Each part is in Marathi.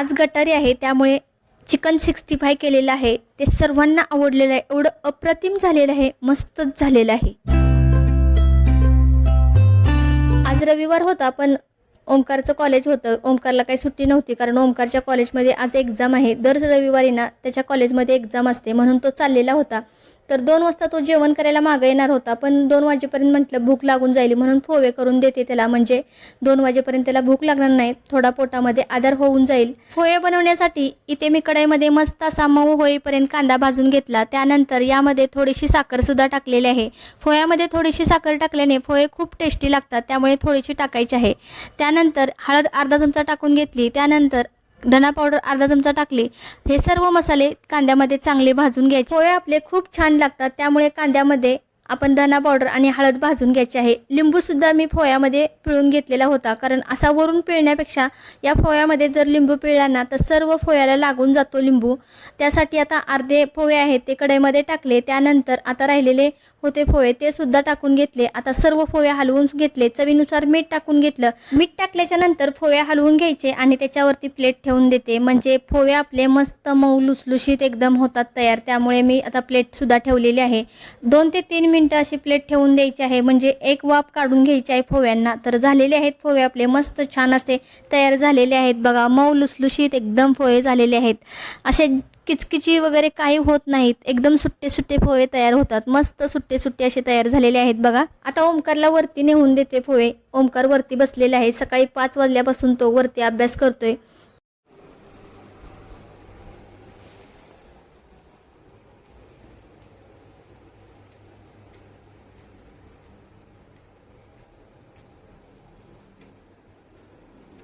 आज गटारी आहे त्यामुळे चिकन सिक्स्टी फाय केलेलं आहे. ते सर्वांना आवडलेलं आहे. एवढं अप्रतिम झालेलं आहे. मस्तच झालेलं आहे. आज रविवार होता पण ओंकारचं कॉलेज होतं. ओंकारला काही सुट्टी नव्हती कारण ओंकारच्या कॉलेजमध्ये आज एक्झाम आहे. दर रविवारी ना त्याच्या कॉलेजमध्ये एक्झाम असते. म्हणून तो चाललेला होता. तर दोन वाजता तो जेवण करायला मागं येणार होता. पण दोन वाजेपर्यंत म्हटलं भूक लागून जाईल म्हणून फोवे करून देते त्याला. म्हणजे दोन वाजेपर्यंत त्याला भूक लागणार नाही. थोडा पोटामध्ये आधार होऊन जाईल. फोवे बनवण्यासाठी इथे मी कढईमध्ये मस्त असा मऊ होईपर्यंत कांदा भाजून घेतला. त्यानंतर यामध्ये थोडीशी साखरसुद्धा टाकलेली आहे. फोयामध्ये थोडीशी साखर टाकल्याने फोये खूप टेस्टी लागतात. त्यामुळे थोडीशी टाकायची आहे. त्यानंतर हळद अर्धा चमचा टाकून घेतली. त्यानंतर धना पावडर अर्धा चमचा टाकले. हे सर्व मसाले कांद्यामध्ये चांगले भाजून घ्यायचे. पोहे आपले खूप छान लागतात त्यामुळे कांद्यामध्ये आपण धना पावडर आणि हळद भाजून घ्यायची आहे. लिंबूसुद्धा मी फोयामध्ये पिळून घेतलेला होता कारण असा वरून पिळण्यापेक्षा या फोयामध्ये जर लिंबू पिळला ना तर सर्व फोयाला लागून जातो लिंबू. त्यासाठी आता अर्धे पोहे आहेत ते कढईमध्ये टाकले. त्यानंतर आता राहिलेले होते पोहे ते सुद्धा टाकून घेतले. आता सर्व पोहे हलवून घेतले. चवीनुसार मीठ टाकून घेतलं. मीठ टाकल्याच्या नंतर पोहे हलवून घ्यायचे आणि त्याच्यावरती प्लेट ठेवून देते. म्हणजे पोहे आपले मस्त मऊ लुसलुशीत एकदम होतात तयार. त्यामुळे मी आता प्लेट सुद्धा ठेवलेली आहे. दोन ते तीन मिनटं अशी प्लेट ठेवून द्यायची आहे. म्हणजे एक वाफ काढून घ्यायची आहे पोव्यांना तर झालेले आहेत पोहे आपले मस्त छान असे तयार झालेले आहेत. बघा मऊ लुसलुशीत एकदम पोहे झालेले आहेत. असे किचकिची वगैरे काही होत नाहीत. एकदम सुट्टे सुट्टे पोहे तयार होतात. मस्त सुट्टे सुट्टे असे तयार झालेले आहेत बघा. आता ओमकारला वरती नेऊन देते पोहे. ओमकार वरती बसलेला आहे. सकाळी पाच वाजल्यापासून तो वरती अभ्यास करतोय.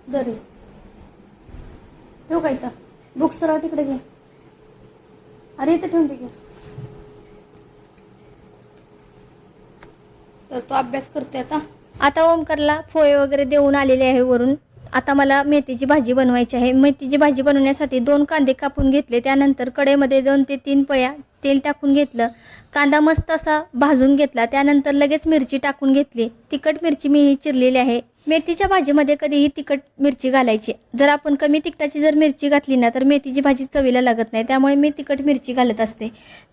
दरी. ठेवू का इथं? बुक राहा तिकडे घे. अरे इथे ठेवून दे तर तो अभ्यास करतोय आता. आता ओमकारला फोय वगैरे देऊन आलेले आहे वरून. आता मला मेथीची भाजी बनवायची आहे. मेथीची भाजी बनवण्यासाठी दोन कांदे कापून घेतले. त्यानंतर कढईमध्ये दोन ते तीन पळ्या तेल टाकून घेतलं. कांदा मस्त असा भाजून घेतला. त्यानंतर लगेच मिरची टाकून घेतली. तिखट मिरची मी ही चिरलेली आहे. मेथीच्या भाजीमध्ये कधीही तिखट मिरची घालायची. जर आपण कमी तिखटाची जर मिरची घातली ना तर मेथीची भाजी चवीला लागत नाही. त्यामुळे मी तिखट मिरची घालत असते.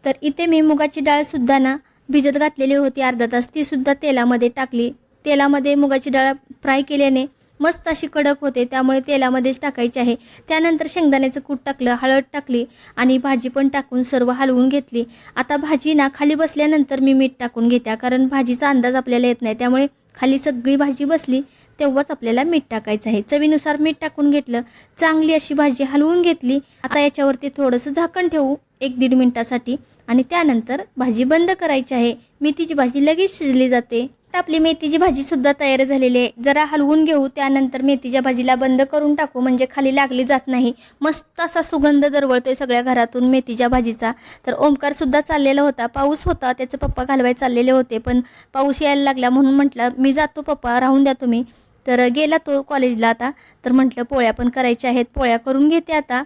तर इथे मी मुगाची डाळसुद्धा ना भिजत घातलेली होती अर्धा तास. तीसुद्धा तेलामध्ये टाकली. तेलामध्ये मुगाची डाळ फ्राय केल्याने मस्त अशी कडक होते. त्यामुळे तेलामध्येच टाकायची आहे. त्यानंतर शेंगदाण्याचं कूट टाकलं हळद टाकली आणि भाजी पण टाकून सर्व हलवून घेतली. आता भाजी ना खाली बसल्यानंतर मी मीठ टाकून घेत्या कारण भाजीचा अंदाज आपल्याला येत नाही. त्यामुळे खाली सगळी भाजी बसली तेव्हाच आपल्याला मीठ टाकायचं आहे. चवीनुसार मीठ टाकून घेतलं चांगली अशी भाजी हलवून घेतली. आता याच्यावरती थोडंसं झाकण ठेवू एक दीड मिनटासाठी. आणि त्यानंतर भाजी बंद करायची आहे. मेथीची भाजी लगेच शिजली जाते. आपली मेथीची भाजी सुद्धा तयार झालेली आहे. जरा हलवून घेऊ त्यानंतर मेथीच्या भाजीला बंद करून टाकू. म्हणजे खाली लागली जात नाही. मस्त असा सुगंध दरवळतोय सगळ्या घरातून मेथीच्या भाजीचा. तर ओंकार सुद्धा चाललेला होता. पाऊस होता. त्याचे पप्पा घालवाय चाललेले होते. पण पाऊस यायला लागला म्हणून म्हटलं मी जातो पप्पा राहून द्या तुम्ही. तर गेला तो कॉलेजला आता. तर म्हटलं पोळ्या पण करायच्या आहेत. पोळ्या करून घेते आता.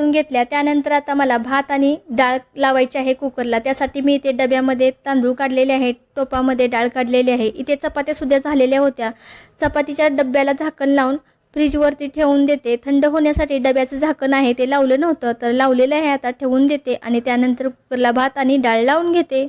करून घेतल्या. त्यानंतर आता मला भात आणि डाळ लावायची आहे कुकरला. त्यासाठी मी इथे डब्यामध्ये तांदूळ काढलेले आहेत टोपामध्ये डाळ काढलेली आहे. इथे चपात्या सुद्धा झालेल्या होत्या. चपातीच्या डब्याला झाकण लावून फ्रीजवरती ठेवून देते. थंड होण्यासाठी डब्याचं झाकण आहे ते लावलं नव्हतं तर लावलेलं आहे आता ठेवून देते आणि त्यानंतर कुकरला भात आणि डाळ लावून घेते.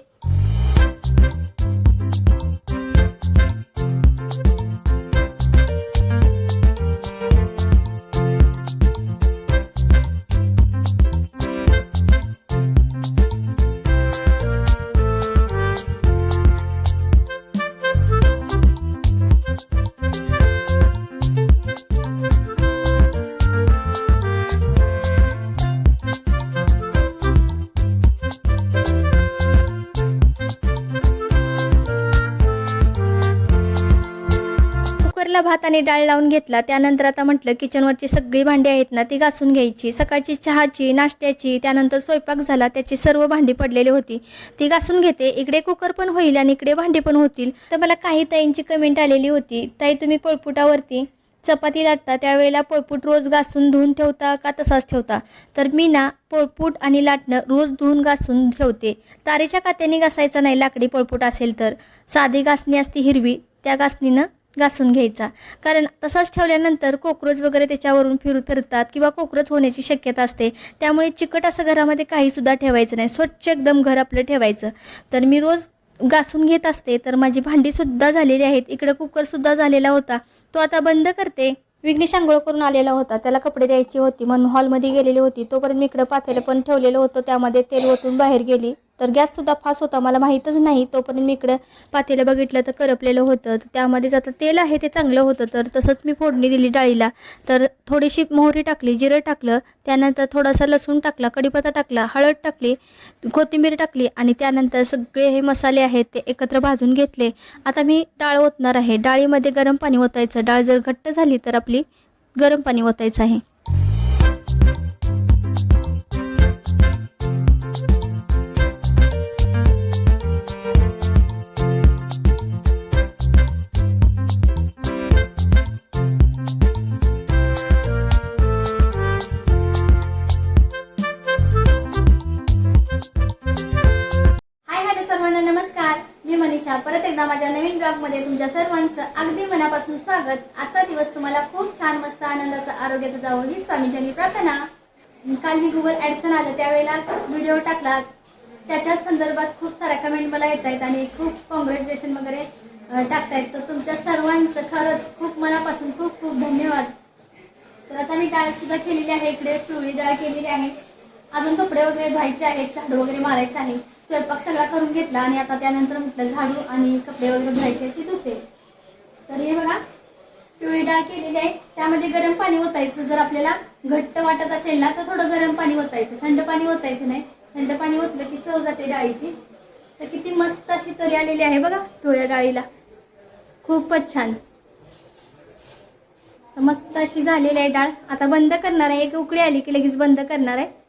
कुकरला भात आणि डाळ लावून घेतला. त्यानंतर आता म्हटलं किचनवरची सगळी भांडी आहेत ना ती घासून घ्यायची. सकाळची चहाची नाश्त्याची त्यानंतर स्वयंपाक झाला त्याची सर्व भांडी पडलेली होती. ती घासून घेते. इकडे कुकर पण होईल आणि इकडे भांडी पण होतील. तर मला काही ताईंची कमेंट आलेली होती. ताई तुम्ही पळपुटावरती चपाती लाटता त्यावेळेला पोळपूट रोज घासून धुवून ठेवता का तसाच ठेवता? तर मी ना पोळपूट आणि लाटणं रोज धुवून घासून ठेवते. तारेच्या कात्याने घासायचं नाही लाकडी पोळपूट असेल तर. साधी घासणी असती हिरवी त्या घासणीनं घासून घ्यायचा. कारण तसाच ठेवल्यानंतर कोक्रोच वगैरे त्याच्यावरून फिर फिरतात किंवा कोक्रोच होण्याची शक्यता असते. त्यामुळे चिकट असं घरामध्ये काहीसुद्धा ठेवायचं नाही. स्वच्छ एकदम घर आपलं ठेवायचं. तर मी रोज घासून घेत असते. तर माझी भांडीसुद्धा झालेली आहेत. इकडं कुकरसुद्धा झालेला होता. तो आता बंद करते. विघ्नेश आंघोळ करून आलेला होता. त्याला कपडे द्यायची होती. म्हणून हॉलमध्ये गेलेली होती. तोपर्यंत मी इकडं पातेलं पण ठेवलेलं होतं. त्यामध्ये तेल ओतून बाहेर गेली. तर गॅससुद्धा फास होता मला माहीतच नाही. तोपर्यंत मी इकडं पातेलं बघितलं तर करपलेलं होतं. तर त्यामध्येच आता तेल आहे ते चांगलं होतं. तर तसंच मी फोडणी दिली डाळीला. तर थोडीशी मोहरी टाकली जिरं टाकलं. त्यानंतर थोडासा लसूण टाकला कढीपत्ता टाकला हळद टाकली कोथिंबीर टाकली आणि त्यानंतर सगळे हे मसाले आहेत ते एकत्र भाजून घेतले. आता मी डाळ ओतणार आहे. डाळीमध्ये गरम पाणी ओतायचं. डाळ जर घट्ट झाली तर आपली गरम पाणी ओतायचं आहे. सर्वांना नमस्कार. मी मनीषा. परत एकदा माझ्या नवीन ब्लॉगमध्ये तुमच्या सर्वांचं अगदी मनापासून स्वागत. आजचा दिवस तुम्हाला खूप छान मस्त आनंदाचा आरोग्याचा जावं ही स्वामीजानी प्रार्थना. काल मी गुगल ॲडसन आलं त्यावेळेला व्हिडिओ टाकला. त्याच्या संदर्भात खूप साऱ्या कमेंट मला येत आहेत आणि खूप कॉंग्रॅच्युलेशन वगैरे टाकतायत तर तुमच्या सर्वांचं खरंच खूप मनापासून खूप खूप धन्यवाद. तर आता मी डाळ सुद्धा केलेली आहे. इकडे पिवळी डाळ केलेली आहे. अजून कपडे वगैरे धुवायचे आहेत झाडू वगैरे मारायचं आहे स्वयंपाक सगळा करून घेतला आणि आता त्यानंतर म्हटलं झाडू आणि कपडे वगैरे धुवायचे आहेत ती धुते. तर हे बघा पिवळी डाळ केलेली आहे. त्यामध्ये गरम पाणी ओतायचं. जर आपल्याला घट्ट वाटत असेल ना तर थोडं गरम पाणी ओतायचं. थंड पाणी ओतायचं नाही. थंड पाणी ओतलं की चव जाते डाळीची. तर किती मस्त अशी तरी आलेली आहे बघा पिवळ्या डाळीला. खूपच छान. मस्त अशी झालेली आहे डाळ. आता बंद करणार आहे. एक उकळी आली की लगेच बंद करणार आहे.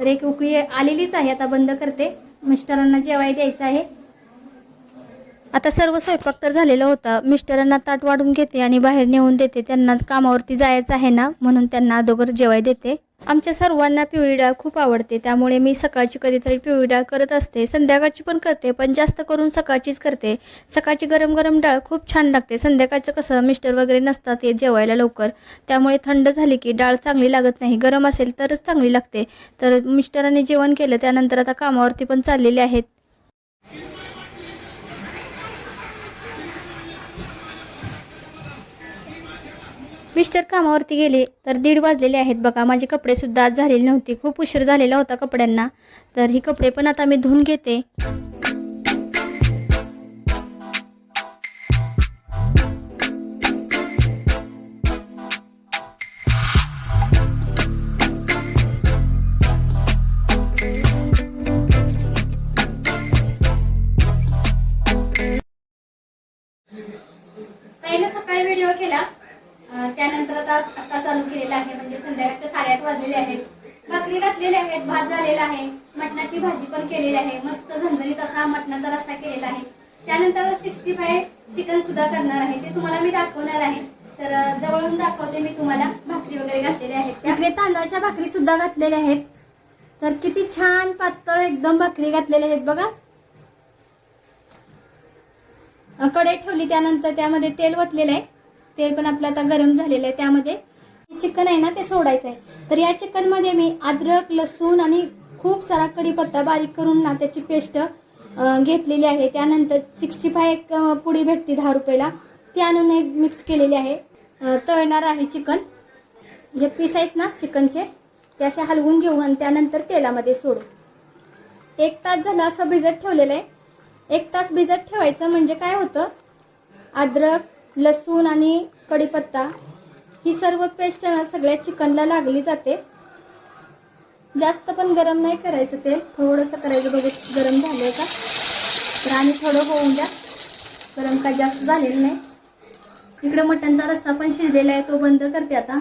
तर एक उकळी आलेलीच आहे आता बंद करते. मिस्टरांना जेवाय द्यायचं आहे. आता सर्व स्वयंपाक तर झालेला होता. मिस्टरांना ताट वाढून घेते आणि बाहेर नेऊन देते. त्यांना कामावरती जायचं आहे ना म्हणून त्यांना अगोदर जेवाय देते. आमच्या सर्वांना पिवळी डाळ खूप आवडते त्यामुळे मी सकाळची कधीतरी पिवळी डाळ करत असते. संध्याकाळची पण करते पण जास्त करून सकाळचीच करते. सकाळची गरम गरम डाळ खूप छान लागते. संध्याकाळचं कसं मिस्टर वगैरे नसतात येत जेवायला लवकर. त्यामुळे थंड झाली की डाळ चांगली लागत नाही. गरम असेल तरच चांगली लागते. तर मिस्टरांनी जेवण केलं त्यानंतर आता कामावरती पण चाललेले आहेत. मिस्टर कामावरती गेले. तर दीड वाजलेले आहेत बघा. माझे कपडेसुद्धा आज झालेले नव्हते. खूप उशीर झालेला होता कपड्यांना. तर ही कपडे पण आता मी धुवून घेते. संध्याकाळच्या वाजलेले आहेत. भाकरी घातलेले आहेत भात झालेला आहे. मटणाची भाजी पण केलेली आहे. मस्त झणझणीत असा मटणाचा रस्सा केलेला आहे. त्यानंतर सिक्स्टी फाय चिकन सुद्धा करणार आहे. ते तुम्हाला मी दाखवणार आहे. तर जवळून दाखवते मी तुम्हाला भाकरी वगैरे घातलेल्या आहेत त्याकडे तांदळाच्या भाकरी सुद्धा घातलेल्या आहेत. तर किती छान पातळ एकदम भाकरी घातलेल्या आहेत बघा. कढई ठेवली त्यानंतर त्यामध्ये तेल वतलेलं आहे. तेल पण आपलं आता गरम झालेलं आहे त्यामध्ये. चिकन आहे ना ते सोडायचं आहे तर या चिकनमध्ये मी अद्रक लसूण आणि खूप सारा कढीपत्ता बारीक करून ना त्याची पेस्ट घेतलेली आहे. त्यानंतर सिक्स्टी फाय एक पुडी भेटते दहा रुपयाला. ती आणून एक मिक्स केलेली आहे. तळणार आहे चिकन हे पीस आहेत ना चिकनचे ते असे हलवून घेऊ आणि त्यानंतर तेलामध्ये सोडू. एक तास झाला असं भिजत ठेवलेलं आहे. एक तास भिजत ठेवायचं म्हणजे काय होतं? अद्रक लसूण आणि कढीपत्ता ही सर्व पेस्ट ना सगळ्या चिकनला लागली जाते. जास्त पण गरम नाही करायचं तेल. थोडंसं करायचं बघू गरम झालंय का? तर आणि थोडं होऊन द्या. गरम काय जास्त झालेलं नाही. इकडे मटणचा रस्सा पण शिजलेला आहे तो बंद करते आता.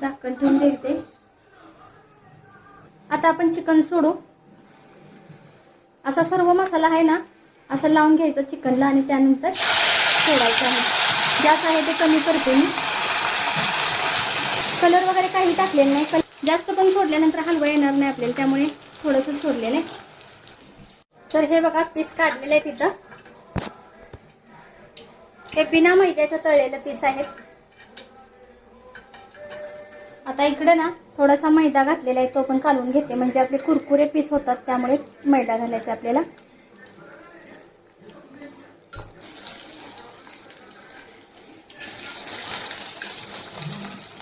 झाकण ठेवून देते आता आपण चिकन सोडू. असा सर्व मसाला आहे ना असं लावून घ्यायचं चिकनला आणि त्यानंतर सोडायचं आहे. गॅस आहे ते कमी करते मी. कलर वगैरे काही टाकलेलं नाही. कल जास्त पण सोडल्यानंतर हलवा येणार नाही आपल्याला त्यामुळे थोडंसं सोडलेलं आहे. तर हे बघा पीस काढलेलं आहे तिथं. हे बिना मैद्याचं तळलेलं पीस आहेत आता इकडे ना थोडासा मैदा घातलेला आहे तो पण काढून घेते. म्हणजे आपले कुरकुरे पीस होतात त्यामुळे मैदा घालायचा आपल्याला.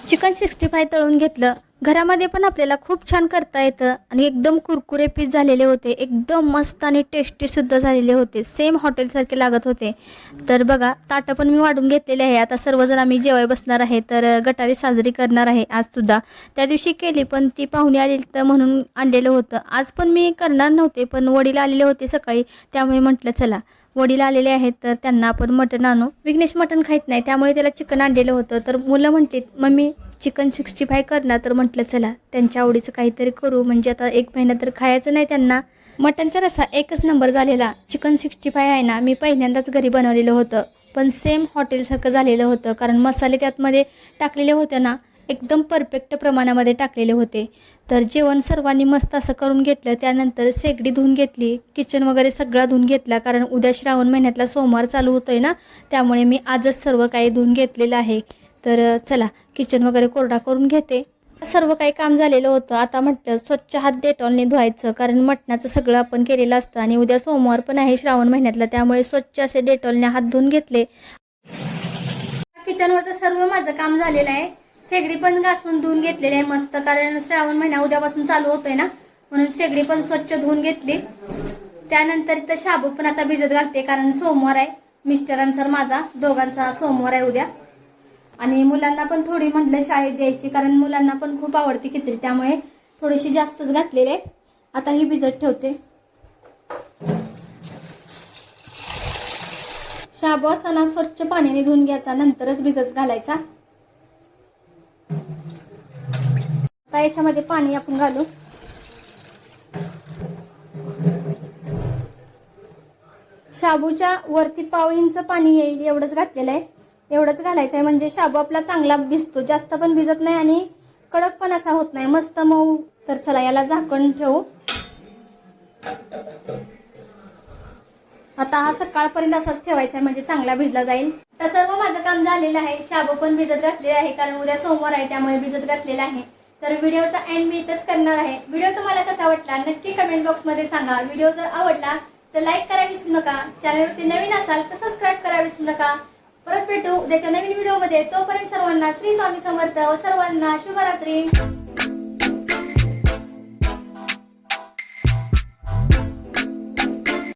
चिकन सिक्स्टी फाय तळून घेतलं. घरामध्ये पण आपल्याला खूप छान करता येतं. आणि एकदम कुरकुरे पीस झालेले होते. एकदम मस्त आणि टेस्टीसुद्धा झालेले होते. सेम हॉटेलसारखे लागत होते. तर बघा ताटं पण मी वाढून घेतलेले आहे. आता सर्वजण आम्ही जेवाय बसणार आहे. तर गटारी साजरी करणार आहे आजसुद्धा त्या दिवशी केली पण ती पाहुणे आली तर म्हणून आणलेलं होतं. आज पण मी करणार नव्हते पण वडील आलेले होते सकाळी. त्यामुळे म्हटलं चला वडील आलेले आहेत तर त्यांना आपण मटण आणू. विघ्नेश मटण खायत नाही त्यामुळे त्याला चिकन आणलेलं होतं. तर मुलं म्हणते मम्मी चिकन सिक्स्टी फाय करणार तर म्हटलं चला त्यांच्या आवडीचं काहीतरी करू. म्हणजे आता एक महिना तर खायचं नाही त्यांना. मटनचा रसा एकच नंबर झालेला. चिकन सिक्स्टी फाय आहे ना मी पहिल्यांदाच घरी बनवलेलं होतं. पण सेम हॉटेलसारखं झालेलं होतं कारण मसाले त्यातमध्ये टाकलेले होते ना एकदम परफेक्ट प्रमाणामध्ये टाकलेले होते. तर जेवण सर्वांनी मस्त असं करून घेतलं. त्यानंतर शेगडी धुवून घेतली किचन वगैरे सगळा धुवून घेतला कारण उद्या श्रावण महिन्यातला सोमवार चालू होतोय ना त्यामुळे मी आजच सर्व काही धुवून घेतलेलं आहे. तर चला किचन वगैरे कोरडा करून घेते. सर्व काही काम झालेलं होतं. आता म्हटलं स्वच्छ हात डेटॉलने धुवायचं कारण मटणाचं सगळं आपण केलेलं असतं आणि उद्या सोमवार पण आहे श्रावण महिन्यातला त्यामुळे स्वच्छ असे डेटॉलने हात धुवून घेतले. किचनवरचं सर्व माझं काम झालेलं आहे. शेगडी पण घासून धुवून घेतलेली आहे मस्त कारण श्रावण महिना उद्यापासून चालू होतोय ना म्हणून शेगडी पण स्वच्छ धुवून घेतली. त्यानंतर इथं शाबू पण आता भिजत घालते कारण सोमवार आहे. मिस्टरांचा माझा दोघांचा सोमवार आहे उद्या. आणि मुलांना पण थोडी म्हटलं शाळेत द्यायची कारण मुलांना पण खूप आवडते खिचडी त्यामुळे थोडीशी जास्तच घातलेली आहे. आता ही भिजत ठेवते. शाबू असताना स्वच्छ पाण्याने धुवून घ्यायचा नंतरच भिजत घालायचा. आता याच्यामध्ये पाणी आपण घालू. शाबूच्या वरती पाव इंच पाणी येईल एवढंच घातलेलं आहे. एवढंच घालायचं आहे म्हणजे शाबू आपला चांगला भिजतो जास्त पण भिजत नाही आणि कडक पण असा होत नाही. मस्त मऊ. तर चला याला झाकण ठेवू. आता हा सकाळपर्यंत असाच ठेवायचा आहे म्हणजे चांगला भिजला जाईल. तर सर्व माझं काम झालेलं आहे. शाबू पण भिजत घातलेला आहे कारण उद्या सोमवार आहे त्यामुळे भिजत घातलेला आहे. तर व्हिडिओचा एंड मी इथंच करणार आहे. व्हिडिओ तुम्हाला कसा वाटला नक्की कमेंट बॉक्समध्ये सांगा. व्हिडिओ जर आवडला तर लाईक करा विसरू नका. चॅनलवरती नवीन असाल तर सबस्क्राईब करा विसरू नका. परत भेटू उद्याच्या नवीन व्हिडिओमध्ये. तोपर्यंत सर्वांना श्री स्वामी समर्थ व सर्वांना शुभरात्री.